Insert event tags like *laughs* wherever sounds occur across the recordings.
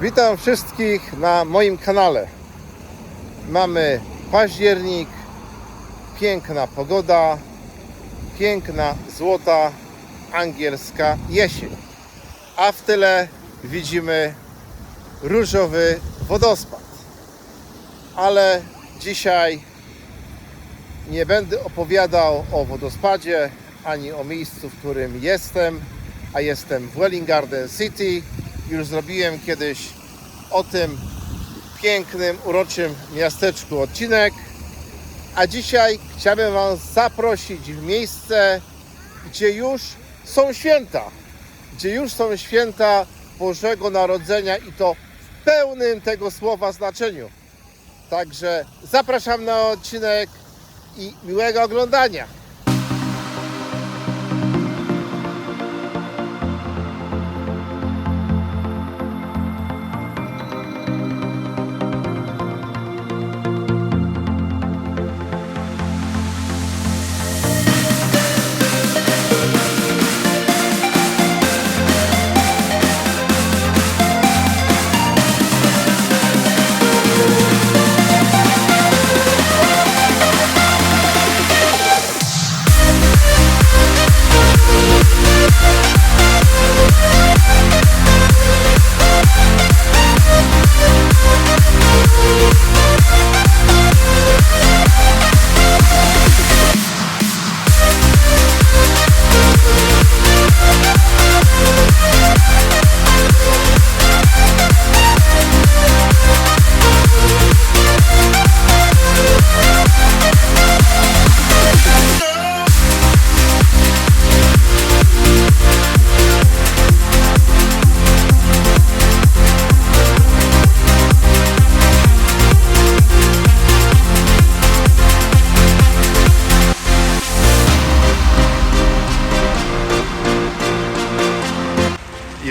Witam wszystkich na moim kanale. Mamy październik, piękna pogoda, piękna, złota, angielska jesień. A w tyle widzimy różowy wodospad. Ale dzisiaj nie będę opowiadał o wodospadzie ani o miejscu, w którym jestem, a jestem w Welling Garden City. Już zrobiłem kiedyś o tym pięknym, uroczym miasteczku odcinek. A dzisiaj chciałbym Wam zaprosić w miejsce, gdzie już są święta. Gdzie już są święta Bożego Narodzenia i to w pełnym tego słowa znaczeniu. Także zapraszam na odcinek i miłego oglądania.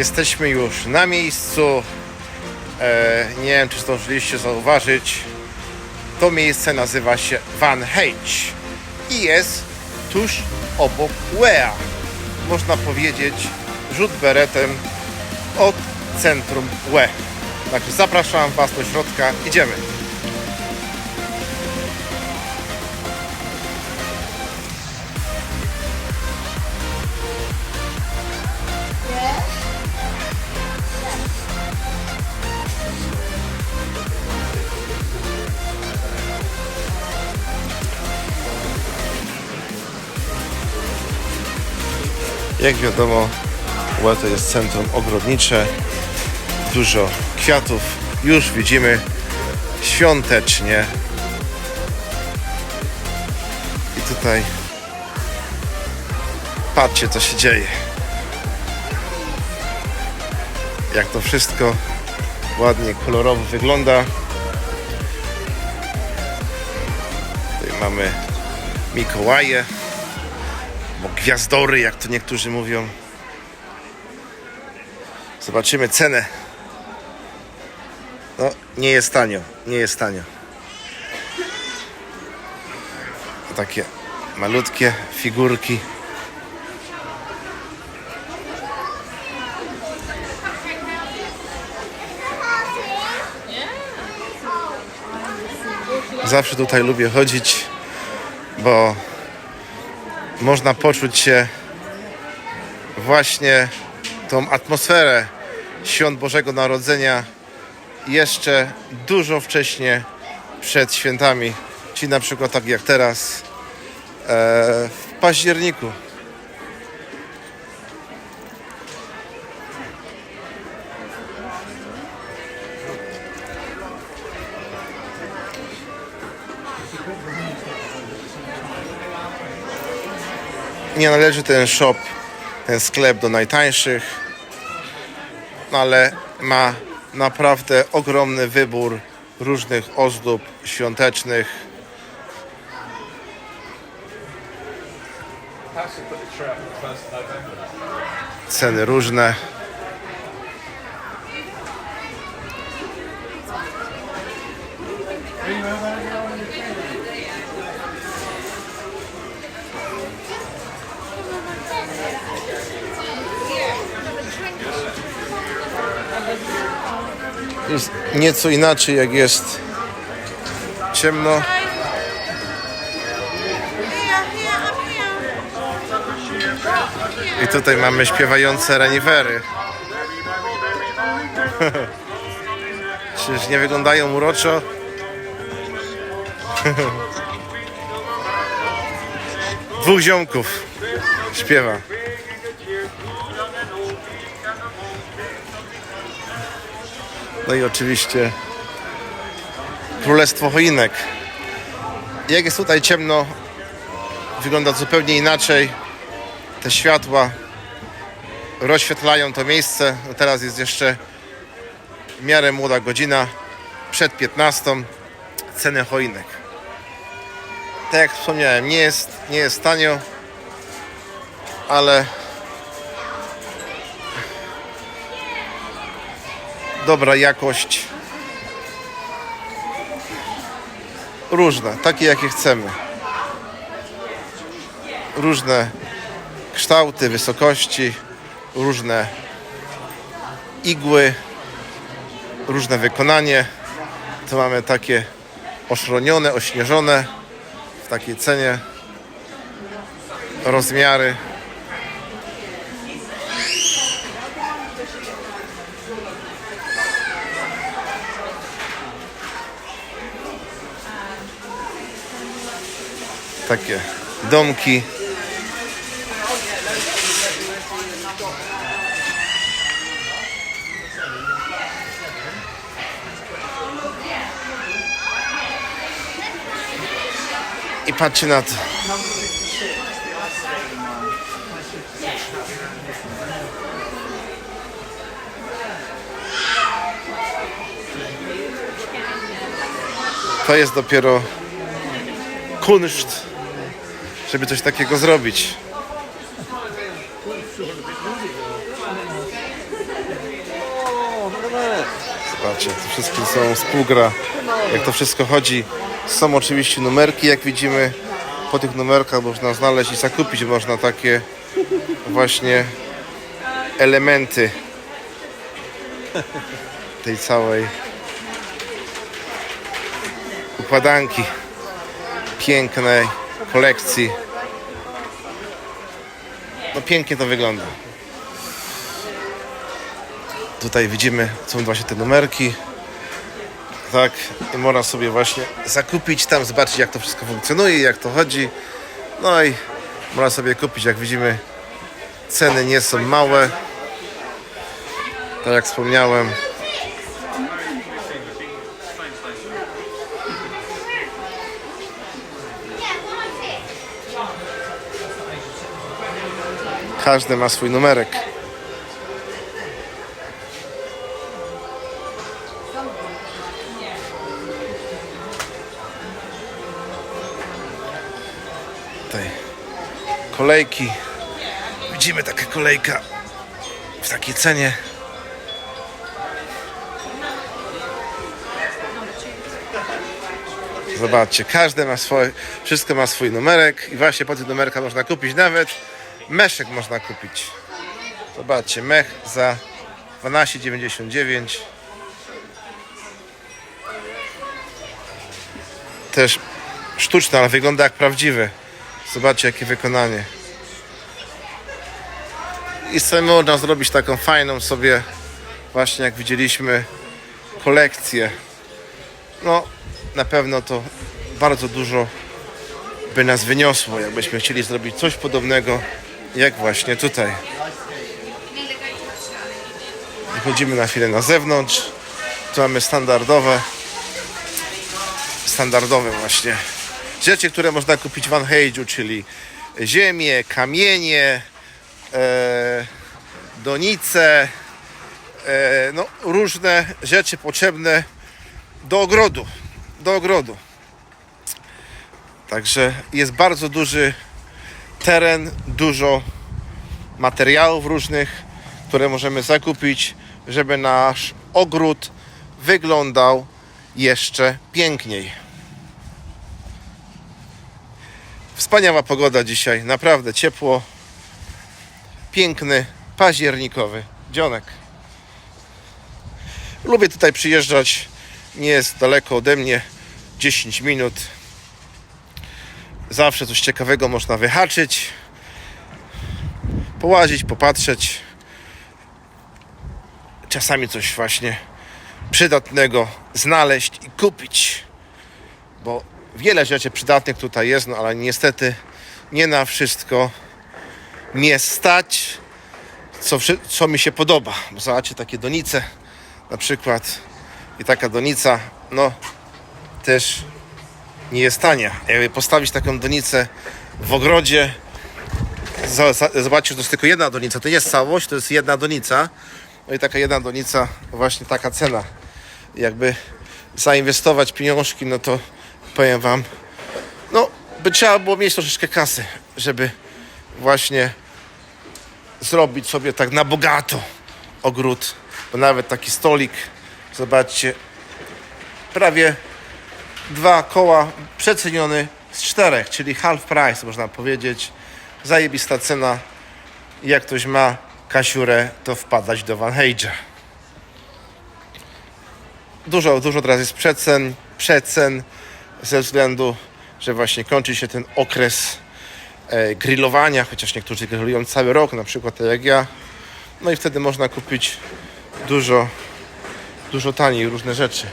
Jesteśmy już na miejscu. E, nie wiem, czy zdążyliście zauważyć. To miejsce nazywa się Van Hedge i jest tuż obok Wea. Można powiedzieć rzut beretem od centrum Łe. Także zapraszam Was do środka. Idziemy. Jak wiadomo, Łe to jest centrum ogrodnicze. Dużo kwiatów. Już widzimy świątecznie. I tutaj patrzcie, co się dzieje. Jak to wszystko ładnie, kolorowo wygląda. Tutaj mamy Mikołaje gwiazdory, jak to niektórzy mówią. Zobaczymy cenę. No, nie jest tanio, nie jest tanio. Takie malutkie figurki. Zawsze tutaj lubię chodzić, bo można poczuć się właśnie tą atmosferę świąt Bożego Narodzenia jeszcze dużo wcześniej przed świętami, czyli na przykład tak jak teraz e, w październiku. Nie należy ten shop, ten sklep do najtańszych, ale ma naprawdę ogromny wybór różnych ozdób świątecznych. Ceny różne. Nieco inaczej, jak jest ciemno. I tutaj mamy śpiewające reniwery. *laughs* Czyż nie wyglądają uroczo? *laughs* Dwóch ziomków śpiewa. No i oczywiście Królestwo Choinek. Jak jest tutaj ciemno, wygląda zupełnie inaczej. Te światła rozświetlają to miejsce. No teraz jest jeszcze w miarę młoda godzina, przed 15. Ceny choinek. Tak jak wspomniałem, nie jest, nie jest tanio, ale dobra jakość. Różne, takie jakie chcemy. Różne kształty, wysokości, różne igły, różne wykonanie. Tu mamy takie oszronione, ośnieżone w takiej cenie rozmiary. Takie domki. I patrzcie na to. To jest dopiero kunszt, żeby coś takiego zrobić. Zobaczcie, to wszystko są współgra, jak to wszystko chodzi. Są oczywiście numerki, jak widzimy. Po tych numerkach można znaleźć i zakupić można takie właśnie elementy tej całej układanki pięknej kolekcji. No pięknie to wygląda. Tutaj widzimy, są właśnie te numerki. Tak, i można sobie właśnie zakupić tam, zobaczyć jak to wszystko funkcjonuje, jak to chodzi. No i można sobie kupić, jak widzimy, ceny nie są małe. Tak jak wspomniałem, każdy ma swój numerek. Tutaj kolejki. Widzimy taka kolejka w takiej cenie. Zobaczcie, każde ma swoje, wszystko ma swój numerek i właśnie po tych numerkach można kupić nawet meszek można kupić. Zobaczcie, mech za 12,99. Też sztuczny, ale wygląda jak prawdziwy. Zobaczcie jakie wykonanie. I sobie można zrobić taką fajną sobie, właśnie jak widzieliśmy, kolekcję. No, na pewno to bardzo dużo by nas wyniosło, jakbyśmy chcieli zrobić coś podobnego, jak właśnie tutaj. Wychodzimy na chwilę na zewnątrz. Tu mamy standardowe, standardowe właśnie rzeczy, które można kupić w Van Hejdżu, czyli ziemię, kamienie, e, donice, e, no, różne rzeczy potrzebne do ogrodu. Do ogrodu. Także jest bardzo duży teren, dużo materiałów różnych, które możemy zakupić, żeby nasz ogród wyglądał jeszcze piękniej. Wspaniała pogoda dzisiaj, naprawdę ciepło, piękny, październikowy dzionek. Lubię tutaj przyjeżdżać. Nie jest daleko ode mnie. 10 minut. Zawsze coś ciekawego można wyhaczyć. Połazić, popatrzeć. Czasami coś właśnie przydatnego znaleźć i kupić. Bo wiele rzeczy przydatnych tutaj jest, no ale niestety nie na wszystko mnie stać, co, co mi się podoba. Bo zobaczcie takie donice na przykład i taka donica, no też nie jest tania. Jakby postawić taką donicę w ogrodzie, zobaczcie, to jest tylko jedna donica, to nie jest całość, to jest jedna donica. No i taka jedna donica, właśnie taka cena. Jakby zainwestować pieniążki, no to powiem wam, no by trzeba było mieć troszeczkę kasy, żeby właśnie zrobić sobie tak na bogato ogród, bo nawet taki stolik, zobaczcie, prawie dwa koła przeceniony z czterech, czyli half price można powiedzieć. Zajebista cena. Jak ktoś ma kasiurę, to wpadać do Van Heij'a. Dużo, dużo teraz jest przecen, przecen ze względu, że właśnie kończy się ten okres e, grillowania, chociaż niektórzy grillują cały rok, na przykład tak jak ja. No i wtedy można kupić dużo, dużo taniej różne rzeczy.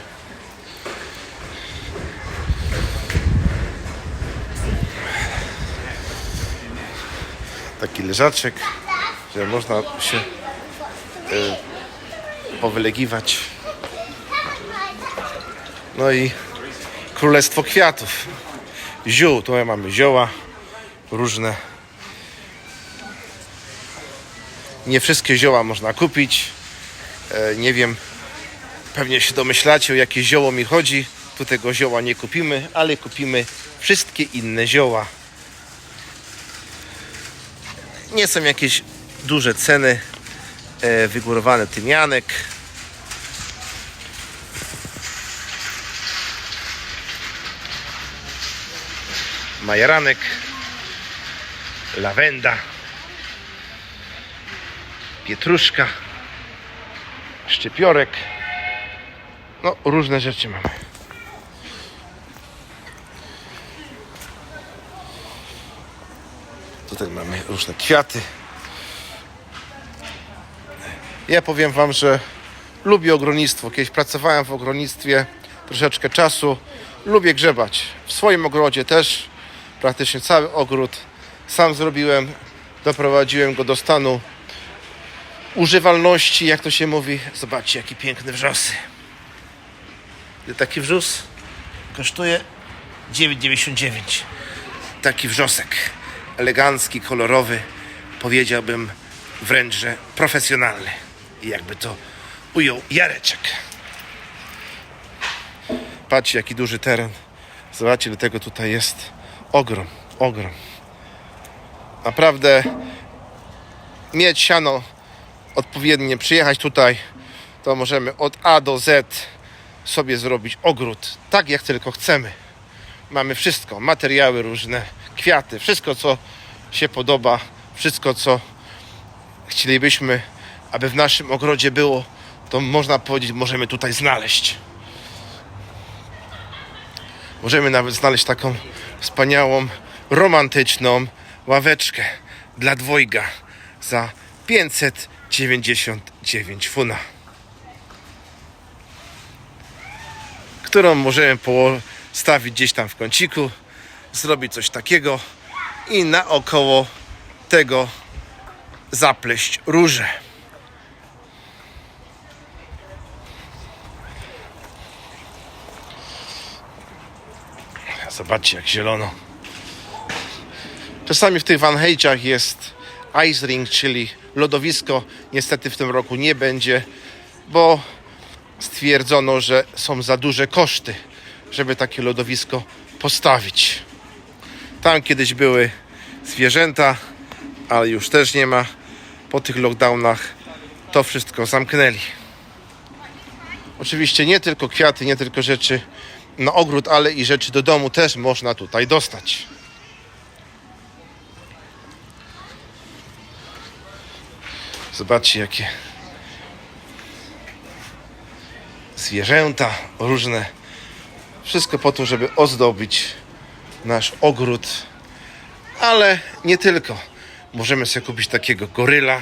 Taki leżaczek, że można się e, powylegiwać. No i królestwo kwiatów. Ziół, tu mamy zioła różne. Nie wszystkie zioła można kupić. E, nie wiem, pewnie się domyślacie o jakie zioło mi chodzi. Tu tego zioła nie kupimy, ale kupimy wszystkie inne zioła. Nie są jakieś duże ceny. E, wygórowany tymianek. Majeranek. Lawenda. Pietruszka. Szczypiorek. No, różne rzeczy mamy. Tutaj mamy różne kwiaty. Ja powiem Wam, że lubię ogrodnictwo. Kiedyś pracowałem w ogrodnictwie troszeczkę czasu. Lubię grzebać. W swoim ogrodzie też praktycznie cały ogród sam zrobiłem. Doprowadziłem go do stanu używalności, jak to się mówi. Zobaczcie, jaki piękny wrzosy. Taki wrzos kosztuje 9,99. Taki wrzosek. Elegancki, kolorowy. Powiedziałbym wręcz, że profesjonalny. I jakby to ujął Jareczek. Patrzcie, jaki duży teren. Zobaczcie, tego tutaj jest. Ogrom, ogrom. Naprawdę mieć siano odpowiednie, przyjechać tutaj, to możemy od A do Z sobie zrobić ogród, tak jak tylko chcemy. Mamy wszystko, materiały różne, kwiaty, wszystko co się podoba, wszystko co chcielibyśmy, aby w naszym ogrodzie było, to można powiedzieć, możemy tutaj znaleźć. Możemy nawet znaleźć taką wspaniałą, romantyczną ławeczkę dla dwojga za 599 funa. Którą możemy postawić gdzieś tam w kąciku, zrobić coś takiego i naokoło tego zapleść róże. Zobaczcie jak zielono. Czasami w tych Van Heij'ach jest ice ring, czyli lodowisko. Niestety w tym roku nie będzie, bo stwierdzono, że są za duże koszty, żeby takie lodowisko postawić. Tam kiedyś były zwierzęta, ale już też nie ma. Po tych lockdownach to wszystko zamknęli. Oczywiście nie tylko kwiaty, nie tylko rzeczy na ogród, ale i rzeczy do domu też można tutaj dostać. Zobaczcie jakie zwierzęta różne. Wszystko po to, żeby ozdobić nasz ogród, ale nie tylko. Możemy sobie kupić takiego goryla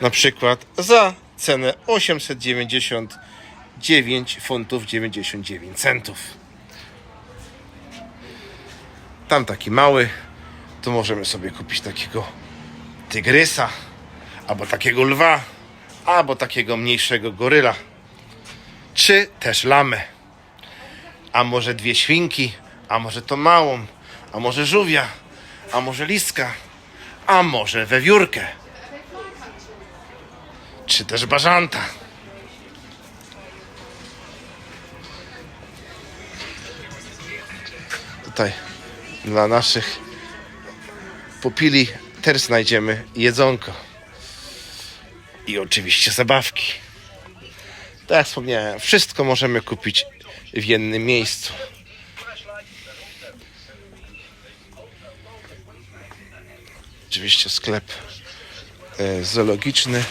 na przykład za cenę 899 funtów 99 centów. Tam taki mały, to możemy sobie kupić takiego tygrysa, albo takiego lwa, albo takiego mniejszego goryla, czy też lamę, a może dwie świnki, a może to małą, a może żółwia, a może liska, a może wewiórkę, czy też bażanta. Tutaj dla naszych pupili też znajdziemy jedzonko. I oczywiście zabawki. Tak jak wspomniałem, wszystko możemy kupić w jednym miejscu. Oczywiście sklep e, zoologiczny.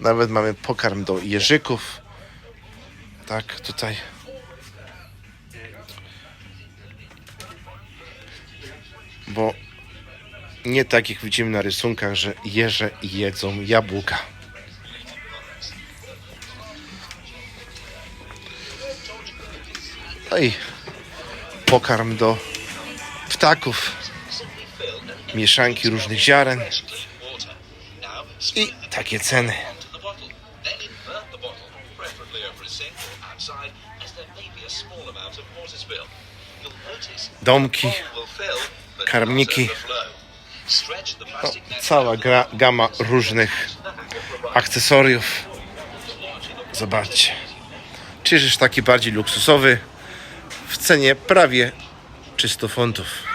Nawet mamy pokarm do jeżyków. Tak, tutaj. Bo nie tak jak widzimy na rysunkach, że jeże jedzą jabłka. No i pokarm do ptaków, mieszanki różnych ziaren i takie ceny. Domki, karmniki. no, cała gra, gama różnych akcesoriów. Zobaczcie. Czyżeż taki bardziej luksusowy w cenie prawie 300 funtów.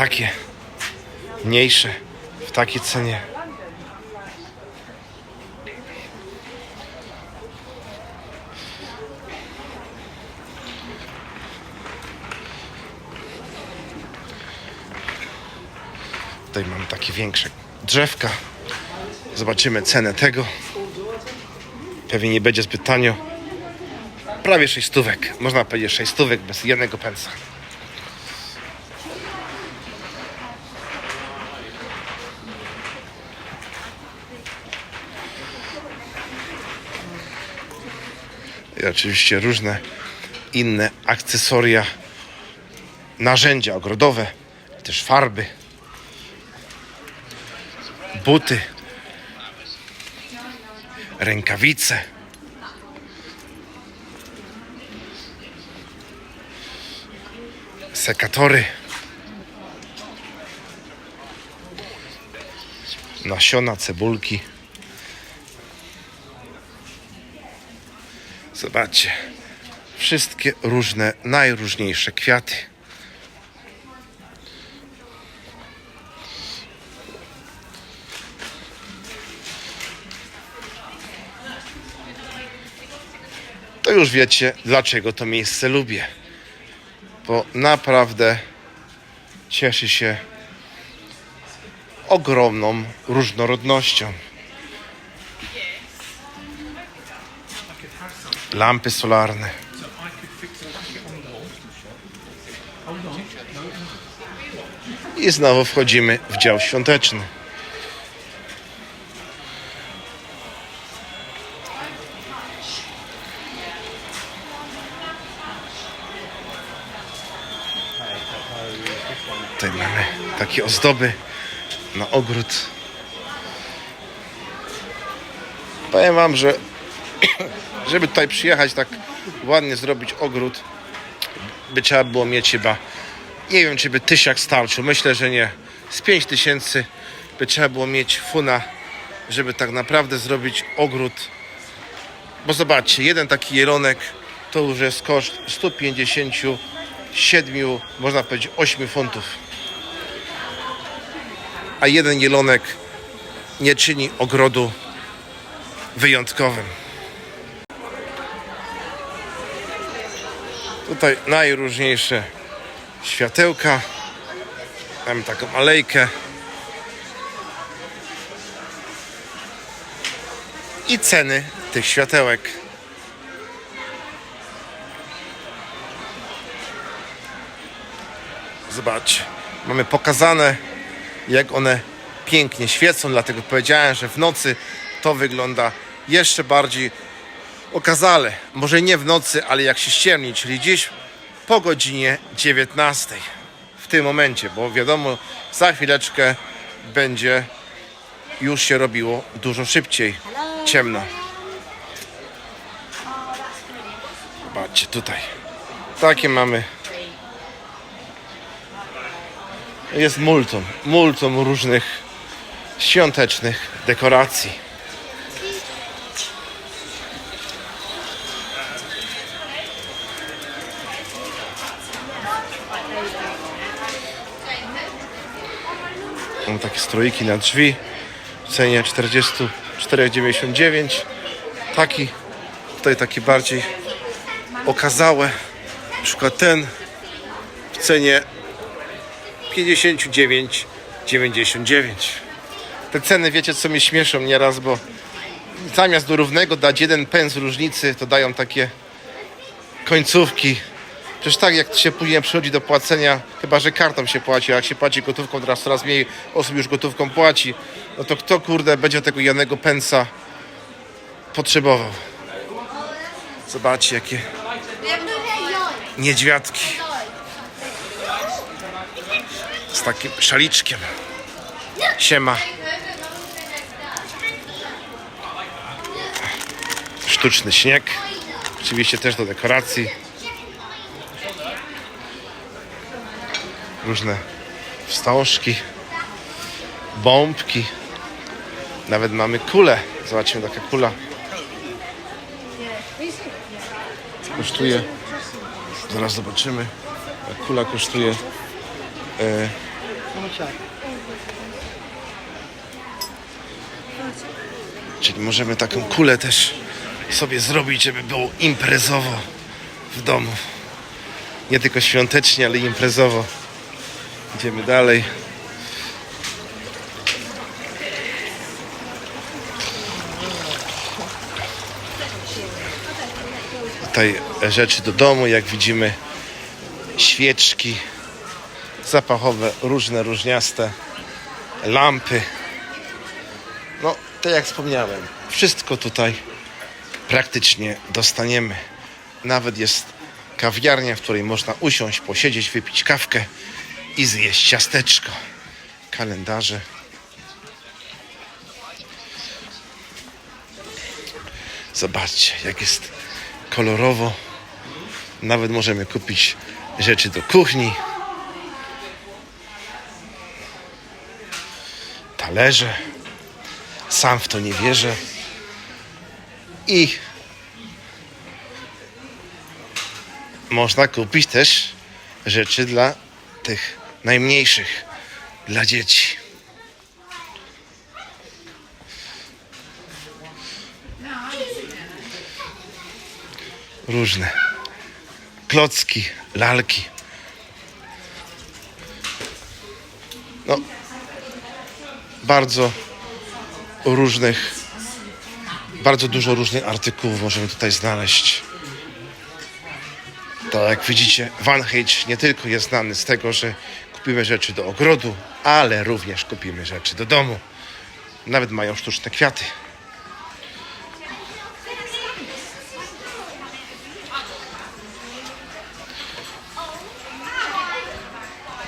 Takie mniejsze w takiej cenie. Tutaj mam takie większe drzewka. Zobaczymy cenę tego. Pewnie nie będzie zbyt tanio. Prawie 6 stówek. Można powiedzieć 6 stówek bez jednego pensa. I oczywiście różne inne akcesoria, narzędzia ogrodowe, też farby, buty, rękawice. Sekatory. Nasiona, cebulki. Zobaczcie. Wszystkie różne, najróżniejsze kwiaty. to już wiecie, dlaczego to miejsce lubię. Bo naprawdę cieszy się ogromną różnorodnością. Lampy solarne. I znowu wchodzimy w dział świąteczny. Tutaj mamy takie ozdoby na ogród. Powiem wam, że *coughs* żeby tutaj przyjechać tak ładnie zrobić ogród, by trzeba było mieć chyba nie wiem czy by tysiak starczył, myślę, że nie. Z 5 tysięcy by trzeba było mieć funa, żeby tak naprawdę zrobić ogród. Bo zobaczcie, jeden taki jelonek to już jest koszt 157, można powiedzieć 8 funtów. A jeden jelonek nie czyni ogrodu wyjątkowym. Tutaj najróżniejsze światełka. Mamy taką alejkę. I ceny tych światełek. Zobaczcie, mamy pokazane, jak one pięknie świecą, dlatego powiedziałem, że w nocy to wygląda jeszcze bardziej okazale. Może nie w nocy, ale jak się ściemni, czyli dziś po godzinie 19 w tym momencie, bo wiadomo, za chwileczkę będzie już się robiło dużo szybciej ciemno. Zobaczcie tutaj. Takie mamy. Jest multum, multum różnych świątecznych dekoracji. Mam takie stroiki na drzwi w cenie 44,99. Taki, tutaj taki bardziej okazałe. Na przykład ten w cenie 59,99. Te ceny, wiecie, co mnie śmieszą nieraz, bo zamiast do równego dać jeden pens różnicy, to dają takie końcówki. Przecież tak, jak się później przychodzi do płacenia, chyba że kartą się płaci, a jak się płaci gotówką, teraz coraz mniej osób już gotówką płaci, no to kto, kurde, będzie tego jednego pensa potrzebował? Zobaczcie, jakie niedźwiadki z takim szaliczkiem. Siema. Sztuczny śnieg. Oczywiście też do dekoracji. Różne wstążki, bombki. Nawet mamy kulę. Zobaczmy, taka kula. Kosztuje. Zaraz zobaczymy. Kula kosztuje. E, Czyli możemy taką kulę też sobie zrobić, żeby było imprezowo w domu. Nie tylko świątecznie, ale imprezowo. Idziemy dalej. Tutaj rzeczy do domu, jak widzimy, świeczki zapachowe, różne, różniaste, lampy. No, tak jak wspomniałem, wszystko tutaj praktycznie dostaniemy. Nawet jest kawiarnia, w której można usiąść, posiedzieć, wypić kawkę i zjeść ciasteczko. Kalendarze. Zobaczcie, jak jest kolorowo. Nawet możemy kupić rzeczy do kuchni. Talerze. Sam w to nie wierzę. I można kupić też rzeczy dla tych najmniejszych, dla dzieci. Różne klocki, lalki. No, bardzo różnych, bardzo dużo różnych artykułów możemy tutaj znaleźć. To jak widzicie, Van Hitch nie tylko jest znany z tego, że kupimy rzeczy do ogrodu, ale również kupimy rzeczy do domu. Nawet mają sztuczne kwiaty.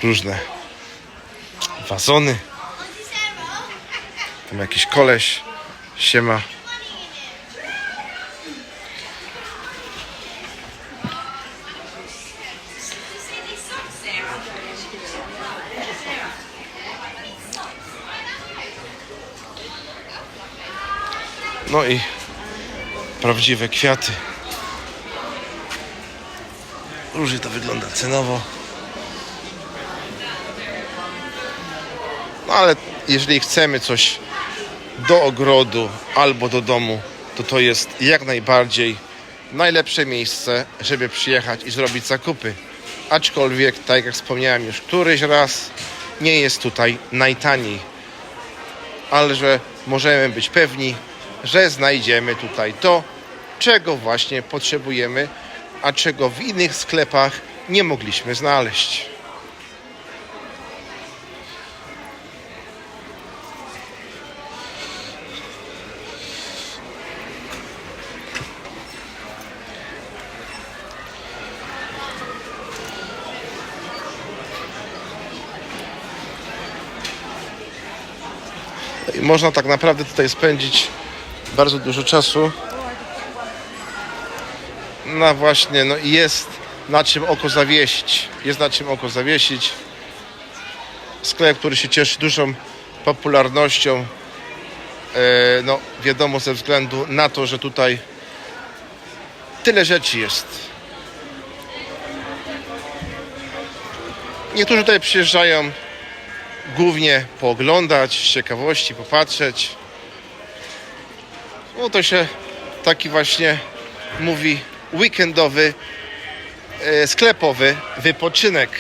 Różne wazony. Tam jakiś koleś. Siema. No i prawdziwe kwiaty. Różnie to wygląda cenowo. No ale jeżeli chcemy coś do ogrodu albo do domu, to to jest jak najbardziej najlepsze miejsce, żeby przyjechać i zrobić zakupy. Aczkolwiek, tak jak wspomniałem już któryś raz, nie jest tutaj najtaniej. Ale że możemy być pewni, że znajdziemy tutaj to, czego właśnie potrzebujemy, a czego w innych sklepach nie mogliśmy znaleźć. Można tak naprawdę tutaj spędzić bardzo dużo czasu. No właśnie, no i jest na czym oko zawiesić. Jest na czym oko zawiesić. Sklep, który się cieszy dużą popularnością. E, no wiadomo ze względu na to, że tutaj tyle rzeczy jest. Niektórzy tutaj przyjeżdżają głównie pooglądać, z ciekawości, popatrzeć. No to się taki właśnie mówi weekendowy, e, sklepowy wypoczynek.